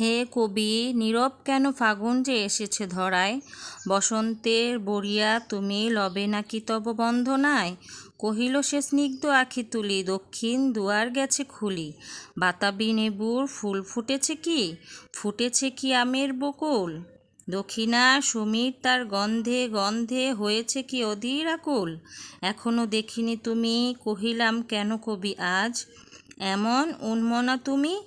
হে কবি, নীরব কেন ফাগুন যে এসেছে ধরায়? বসন্তের বরিয়া তুমি লবে নাকি তব বন্ধনায়? কহিল সে স্নিগ্ধ আখি তুলি, দক্ষিণ দুয়ার গেছে খুলি। বাতাবি নেবুর ফুল ফুটেছে কি? ফুটেছে কি আমের বকুল? দক্ষিণা সমীর তার গন্ধে গন্ধে হয়েছে কি অধীর আকুল? এখনও দেখিনি তুমি, কহিলাম কেন কবি আজ? এমন উন্মনা তুমি?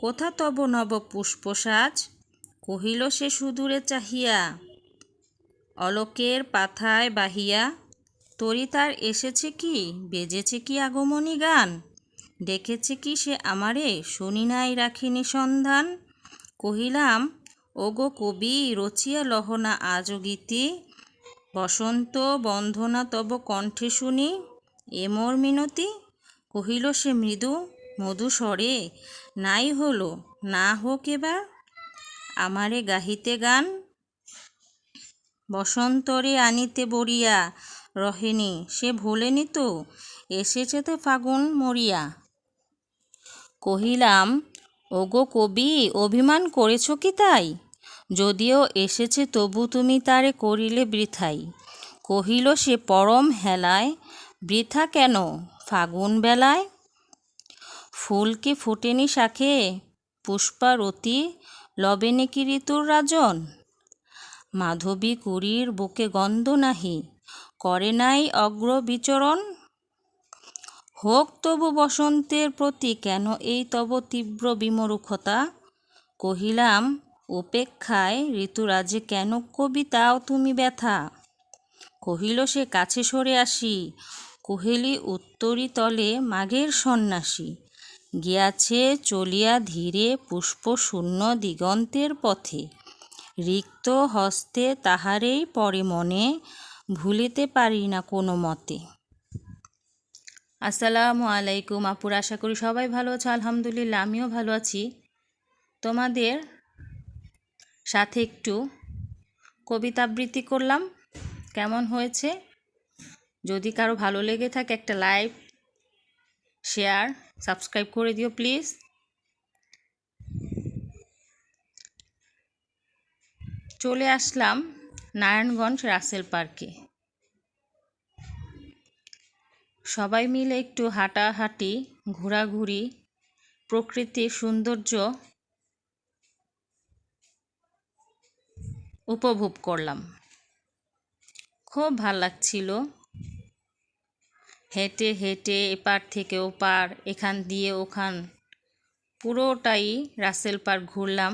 কোথা তব নব পুষ্পসাজ? কহিল সে সুদূরে চাহিয়া। অলোকের পাথায় বাহিয়া, তরি তার এসেছে কি? বেজেছে কি আগমনী গান? দেখেছে কি সে আমারে? শুনি নাই রাখিনি সন্ধান। কহিলাম, ওগো কবি, রচিয়া লহনা আজ গীতি। বসন্ত বন্ধনা তব কণ্ঠে শুনি। এমর মিনতি? কহিল সে মৃদু মধু স্বরে নাই হলো, না হোক এবার। আমারে গাহিতে গান, বসন্তরে আনিতে বরিয়া রহেনি, সে ভোলেনি তো এসেছে তো ফাগুন মরিয়া। কহিলাম, ওগো কবি, অভিমান করেছ কি তাই? যদিও এসেছে তবু তুমি তারে করিলে বৃথাই। কহিল, সে পরম হেলায়, বৃথা কেন? ফাগুন বেলায় ফুল কি ফোটেনি শাখে? পুষ্পারতি লবে নাকি ঋতুর রাজন? মাধবী কুড়ির বুকে গন্ধ নাহি, করে নাই অগ্র বিচরণ? হোক তবু বসন্তের প্রতি কেন এই তব তীব্র বিমরুখতা? কহিলাম, উপেক্ষায় ঋতুরাজে কেন কবিতাও তুমি ব্যথা? কহিল, সে কাছে সরে আসি, কহিলি, উত্তরি তলে মাঘের সন্ন্যাসী। গিয়াছে চলিয়া ধীরে পুষ্প শূন্য দিগন্তের পথে। রিক্ত হস্তে তাহারেই পরে মনে, ভুলিতে পারি না কোনো মতে। আসসালামু আলাইকুম আপুর, আশা করি সবাই ভালো আছে, আলহামদুলিল্লাহ আমিও ভালো আছি। তোমাদের সাথে একটু কবিতা আবৃত্তি করলাম, কেমন হয়েছে? যদি কারও ভালো লেগে থাকে একটা লাইক শেয়ার সাবস্ক্রাইব করে দিও প্লিজ চলে আসলাম নারায়ণগঞ্জ রাসেল পার্কে। সবাই মিলে একটু হাঁটাহাঁটি, ঘোরাঘুরি, প্রকৃতির সৌন্দর্য উপভোগ করলাম। খুব ভালো লাগছিল। হেঁটে হেঁটে এপার থেকে ওপার, এখান দিয়ে ওখান। পুরোটাই রাসেল পার্ক ঘুরলাম।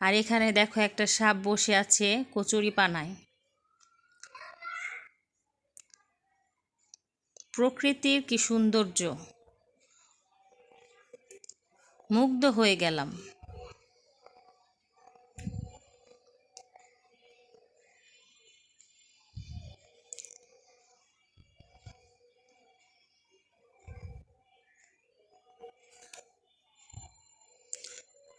আর এখানে দেখো একটা সাপ বসে আছে কচুরি পানায়। প্রকৃতির কি সৌন্দর্য। মুগ্ধ হয়ে গেলাম।